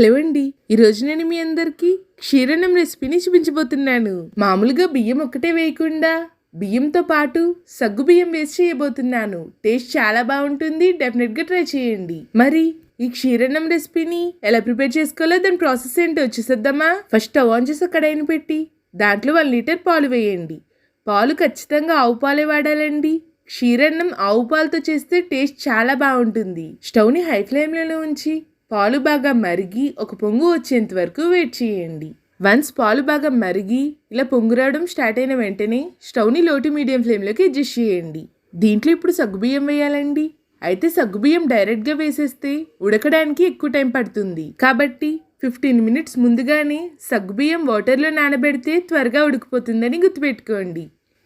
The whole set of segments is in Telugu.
హలో అండి ఈరోజు నేను మీ అందరికీ క్షీరణం రెసిపీని చూపించబోతున్నాను. మామూలుగా బియ్యం ఒక్కటే వేయకుండా బియ్యంతో పాటు సగ్గు బియ్యం వేసి చేయబోతున్నాను. టేస్ట్ చాలా బాగుంటుంది డెఫినెట్గా ట్రై చేయండి. మరి ఈ క్షీరణం రెసిపీని ఎలా ప్రిపేర్ చేసుకోవాలో దాని ప్రాసెస్ ఏంటో వచ్చేసేద్దామా ఫస్ట్ స్టవ్ ఆన్ చేసి కడాయిని పెట్టి దాంట్లో వన్ లీటర్ పాలు వేయండి. పాలు ఖచ్చితంగా ఆవు పాలే వాడాలండి. క్షీరన్నం ఆవు పాలతో చేస్తే టేస్ట్ చాలా బాగుంటుంది. స్టవ్ని హై ఫ్లేమ్లో ఉంచి పాలు బాగా మరిగి ఒక పొంగు వచ్చేంత వరకు వెయిట్ చేయండి. వన్స్ పాలు బాగా మరిగి ఇలా పొంగు రావడం స్టార్ట్ అయిన వెంటనే స్టవ్ని లోటు మీడియం ఫ్లేమ్లోకి అడ్జస్ట్ చేయండి. దీంట్లో ఇప్పుడు సగ్గుబియ్యం వేయాలండి. అయితే సగ్గుబియ్యం డైరెక్ట్గా వేసేస్తే ఉడకడానికి ఎక్కువ టైం పడుతుంది. కాబట్టి ఫిఫ్టీన్ మినిట్స్ ముందుగానే సగ్గుబియ్యం వాటర్లో నానబెడితే త్వరగా ఉడికిపోతుందని గుర్తుపెట్టుకోండి.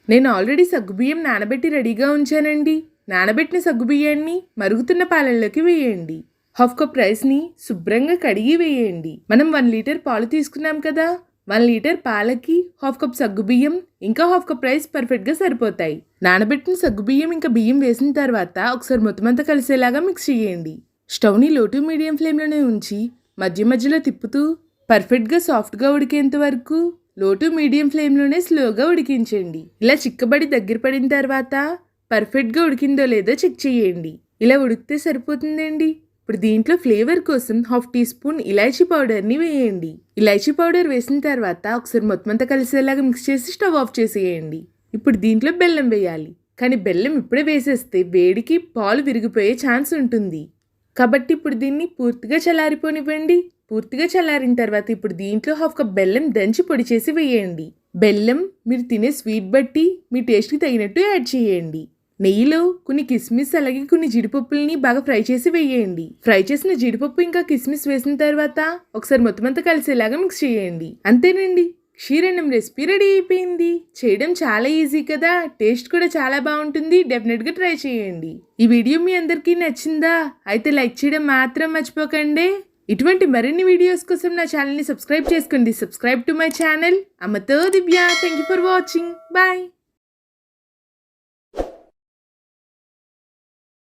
నేను ఆల్రెడీ సగ్గుబియ్యం నానబెట్టి రెడీగా ఉంచానండి. నానబెట్టిన సగ్గుబియ్యాన్ని మరుగుతున్న పాలల్లోకి వేయండి. హాఫ్ కప్ రైస్ని శుభ్రంగా కడిగి వేయండి. మనం వన్ లీటర్ పాలు తీసుకున్నాం కదా? వన్ లీటర్ పాలకి హాఫ్ కప్ సగ్గుబియ్యం ఇంకా హాఫ్ కప్ రైస్ పర్ఫెక్ట్గా సరిపోతాయి. నానబెట్టిన సగ్గుబియ్యం ఇంకా బియ్యం వేసిన తర్వాత ఒకసారి మొత్తం అంతా కలిసేలాగా మిక్స్ చేయండి. స్టవ్ని లోటు మీడియం ఫ్లేమ్లోనే ఉంచి మధ్య మధ్యలో తిప్పుతూ పర్ఫెక్ట్గా సాఫ్ట్గా ఉడికేంత వరకు లోటు మీడియం ఫ్లేమ్లోనే స్లోగా ఉడికించండి. ఇలా చిక్కబడి దగ్గర పడిన తర్వాత పర్ఫెక్ట్గా ఉడికిందో లేదో చెక్ చేయండి. ఇలా ఉడికితే సరిపోతుందండి. ఇప్పుడు దీంట్లో ఫ్లేవర్ కోసం హాఫ్ టీ స్పూన్ ఇలాచీ పౌడర్ని వేయండి. ఇలాచీ పౌడర్ వేసిన తర్వాత ఒకసారి మొత్తం అంతా కలిసేలాగా మిక్స్ చేసి స్టవ్ ఆఫ్ చేసేయండి. ఇప్పుడు దీంట్లో బెల్లం వేయాలి. కానీ బెల్లం ఇప్పుడే వేసేస్తే వేడికి పాలు విరిగిపోయే ఛాన్స్ ఉంటుంది. కాబట్టి ఇప్పుడు దీన్ని పూర్తిగా చల్లారిపోనివ్వండి. పూర్తిగా చల్లారిన తర్వాత ఇప్పుడు దీంట్లో హాఫ్ కప్ బెల్లం దంచి పొడి చేసి వేయండి. బెల్లం మీరు తినే స్వీట్ బట్టి మీ టేస్ట్కి తగినట్టు యాడ్ చేయండి. నెయ్యిలో కొన్ని కిస్మిస్ అలాగే కొన్ని జీడిపప్పుల్ని బాగా ఫ్రై చేసి వేయండి. ఫ్రై చేసిన జీడిపప్పు ఇంకా కిస్మిస్ వేసిన తర్వాత ఒకసారి మొత్తం అంతా కలిసేలాగా మిక్స్ చేయండి. అంతేనండి. క్షీరణం రెసిపీ రెడీ అయిపోయింది. చేయడం చాలా ఈజీ కదా? టేస్ట్ కూడా చాలా బాగుంటుంది. డెఫినెట్గా ట్రై చేయండి. ఈ వీడియో మీ అందరికీ నచ్చిందా? అయితే లైక్ చేయడం మాత్రం మర్చిపోకండి. ఇటువంటి మరిన్ని వీడియోస్ కోసం నా ఛానల్ని సబ్స్క్రైబ్ చేసుకోండి. Subscribe to my channel. అమ్మతో Divya. Thank you for watching bye